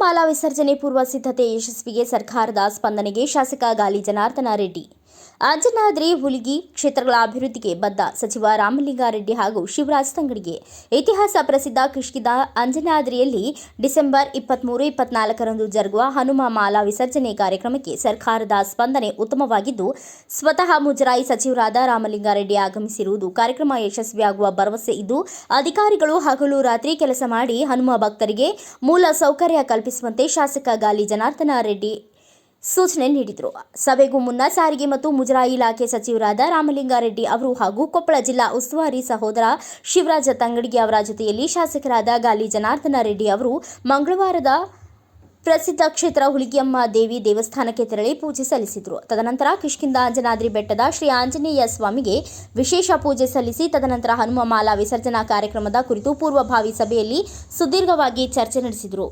ಮಾಲಾ ವಿಸರ್ಜನೆ ಪೂರ್ವ ಸಿದ್ಧತೆ ಯಶಸ್ವಿಗೆ ಸರ್ಕಾರದ ಸ್ಪಂದನೆಗೆ ಶಾಸಕ ಗಾಲಿ ಜನಾರ್ದನ ರೆಡ್ಡಿ ಅಂಜನಾದ್ರಿ ಹುಲಿಗಿ ಕ್ಷೇತ್ರಗಳ ಅಭಿವೃದ್ಧಿಗೆ ಬದ್ಧ ಸಚಿವ ರಾಮಲಿಂಗಾರೆಡ್ಡಿ ಹಾಗೂ ಶಿವರಾಜ್ ತಂಗಡಿಗೆ ಇತಿಹಾಸ ಪ್ರಸಿದ್ಧ ಕಿಷ್ಕಿದ ಅಂಜನಾದ್ರಿಯಲ್ಲಿ ಡಿಸೆಂಬರ್ ಇಪ್ಪತ್ಮೂರು, ಇಪ್ಪತ್ನಾಲ್ಕರಂದು ಜರುಗುವ ಹನುಮ ಮಾಲಾ ವಿಸರ್ಜನೆ ಕಾರ್ಯಕ್ರಮಕ್ಕೆ ಸರ್ಕಾರದ ಸ್ಪಂದನೆ ಉತ್ತಮವಾಗಿದ್ದು, ಸ್ವತಃ ಮುಜರಾಯಿ ಸಚಿವರಾದ ರಾಮಲಿಂಗಾರೆಡ್ಡಿ ಆಗಮಿಸಿರುವುದು ಕಾರ್ಯಕ್ರಮ ಯಶಸ್ವಿಯಾಗುವ ಭರವಸೆ ಇದ್ದು, ಅಧಿಕಾರಿಗಳು ಹಗಲು ರಾತ್ರಿ ಕೆಲಸ ಮಾಡಿ ಹನುಮ ಭಕ್ತರಿಗೆ ಮೂಲ ಸೌಕರ್ಯ ಕಲ್ಪಿಸುವಂತೆ ಶಾಸಕ ಗಾಲಿ ಜನಾರ್ದನ ರೆಡ್ಡಿ ಸೂಚನೆ ನೀಡಿದರು. ಸಭೆಗೂ ಮುನ್ನ ಸಾರಿಗೆ ಮತ್ತು ಮುಜರಾಯಿ ಇಲಾಖೆ ಸಚಿವರಾದ ರಾಮಲಿಂಗಾರೆಡ್ಡಿ ಅವರು ಹಾಗೂ ಕೊಪ್ಪಳ ಜಿಲ್ಲಾ ಉಸ್ತುವಾರಿ ಸಹೋದರ ಶಿವರಾಜ ತಂಗಡಿಗೆ ಅವರ ಜೊತೆಯಲ್ಲಿ ಶಾಸಕರಾದ ಗಾಲಿ ಜನಾರ್ದನ ರೆಡ್ಡಿ ಅವರು ಮಂಗಳವಾರದ ಪ್ರಸಿದ್ಧ ಕ್ಷೇತ್ರ ಹುಲಿಗಿಯಮ್ಮ ದೇವಿ ದೇವಸ್ಥಾನಕ್ಕೆ ತೆರಳಿ ಪೂಜೆ ಸಲ್ಲಿಸಿದರು. ತದನಂತರ ಕಿಷ್ಕಿಂದ ಅಂಜನಾದ್ರಿ ಬೆಟ್ಟದ ಶ್ರೀ ಆಂಜನೇಯ ಸ್ವಾಮಿಗೆ ವಿಶೇಷ ಪೂಜೆ ಸಲ್ಲಿಸಿ, ತದನಂತರ ಹನುಮ ಮಾಲಾ ವಿಸರ್ಜನಾ ಕಾರ್ಯಕ್ರಮದ ಕುರಿತು ಪೂರ್ವಭಾವಿ ಸಭೆಯಲ್ಲಿ ಸುದೀರ್ಘವಾಗಿ ಚರ್ಚೆ ನಡೆಸಿದರು.